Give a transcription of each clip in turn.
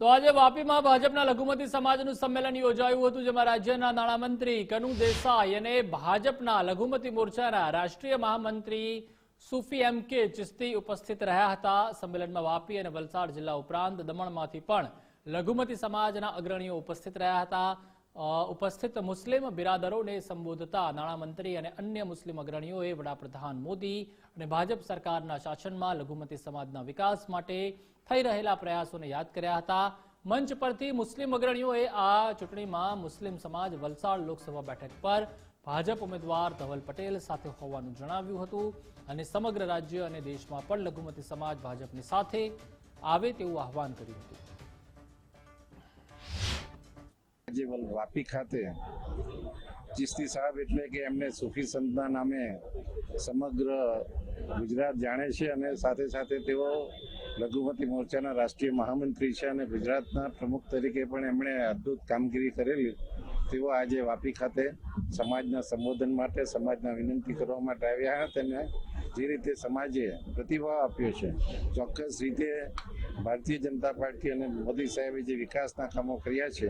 તો આજે વાપીમાં ભાજપના લઘુમતી સમાજનું સંમેલન યોજાયું હતું, જેમાં રાજ્યના નાણામંત્રી કનુ દેસાઈ અને ભાજપના લઘુમતી મોરચાના રાષ્ટ્રીય મહામંત્રી સુફી એમ કે ચિસ્તી ઉપસ્થિત રહ્યા હતા. સંમેલનમાં વાપી અને વલસાડ જિલ્લા ઉપરાંત દમણમાંથી પણ લઘુમતી સમાજના અગ્રણીઓ ઉપસ્થિત રહ્યા હતા. ઉપસ્થિત મુસ્લિમ બિરાદરોને સંબોધતા નાણામંત્રી અને અન્ય મુસ્લિમ અગ્રણીઓએ વડાપ્રધાન મોદી અને ભાજપ સરકારના શાસનમાં લઘુમતી સમાજના વિકાસ માટે થઈ રહેલા પ્રયાસોને યાદ કર્યા હતા. મંચ પરથી મુસ્લિમ અગ્રણીઓએ આ ચૂંટણીમાં મુસ્લિમ સમાજ વલસાડ લોકસભા બેઠક પર ભાજપ ઉમેદવાર ધવલ પટેલ સાથે હોવાનું જણાવ્યું હતું અને સમગ્ર રાજ્ય અને દેશમાં પણ લઘુમતી સમાજ ભાજપની સાથે આવે તેવું આહવાન કર્યું હતું. આજે વાપી ખાતે ચિસ્તી સાહેબ એટલે કે એમને સુફી સંતના નામે સમગ્ર ગુજરાત જાણે છે અને સાથે સાથે તેઓ લઘુમતી મોરચાના રાષ્ટ્રીય મહામંત્રી છે અને ગુજરાતના પ્રમુખ તરીકે પણ એમણે અદ્ભુત કામગીરી કરેલી. તેઓ આજે વાપી ખાતે સમાજના સંબોધન માટે, સમાજના વિનંતી કરવા માટે આવ્યા હતા અને જે રીતે સમાજે પ્રતિભાવ આપ્યો છે, ચોક્કસ રીતે ભારતીય જનતા પાર્ટી અને મોદી સાહેબે જે વિકાસના કામો કર્યા છે,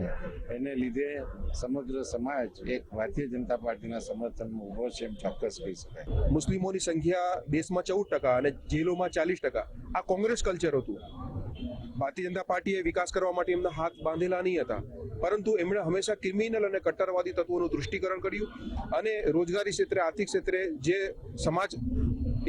એને લીધે સમગ્ર સમાજ એક ભારતીય જનતા પાર્ટીના સમર્થનમાં ઊભો છે એમ ચોક્કસ કહી શકાય. મુસ્લિમોની સંખ્યા દેશમાં ચૌદ ટકા અને જેલોમાં ચાલીસ ટકા. આ કોંગ્રેસ કલ્ચર હતું. ભારતીય જનતા પાર્ટીએ વિકાસ કરવા માટે એમના હાથ બાંધેલા નહીં હતા. પરંતુ એમણે હંમેશા ક્રિમિનલ અને કટ્ટરવાદી તત્વોનું દૃષ્ટિકરણ કર્યું અને રોજગારી ક્ષેત્રે, આર્થિક ક્ષેત્રે જે સમાજ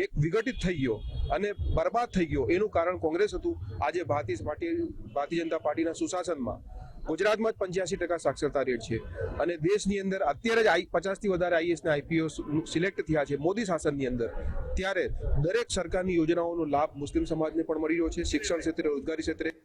એક વિઘટિત થઈ ગયો અને બરબાદ થઈ ગયો, એનું કારણ કોંગ્રેસ હતું. આજે ભારતીય પાર્ટી, ભારતીય જનતા પાર્ટીના સુશાસનમાં ગુજરાતમાં જ પંચ્યાસી ટકા સાક્ષરતા રેટ છે. અને દેશની અંદર અત્યારે જ આઈ, પચાસથી વધારે આઈએસના આઈપીઓ સિલેક્ટ થયા છે મોદી શાસનની અંદર. ત્યારે દરેક સરકારની યોજનાઓનો લાભ મુસ્લિમ સમાજને પણ મળી રહ્યો છે, શિક્ષણ ક્ષેત્રે, રોજગારી ક્ષેત્રે.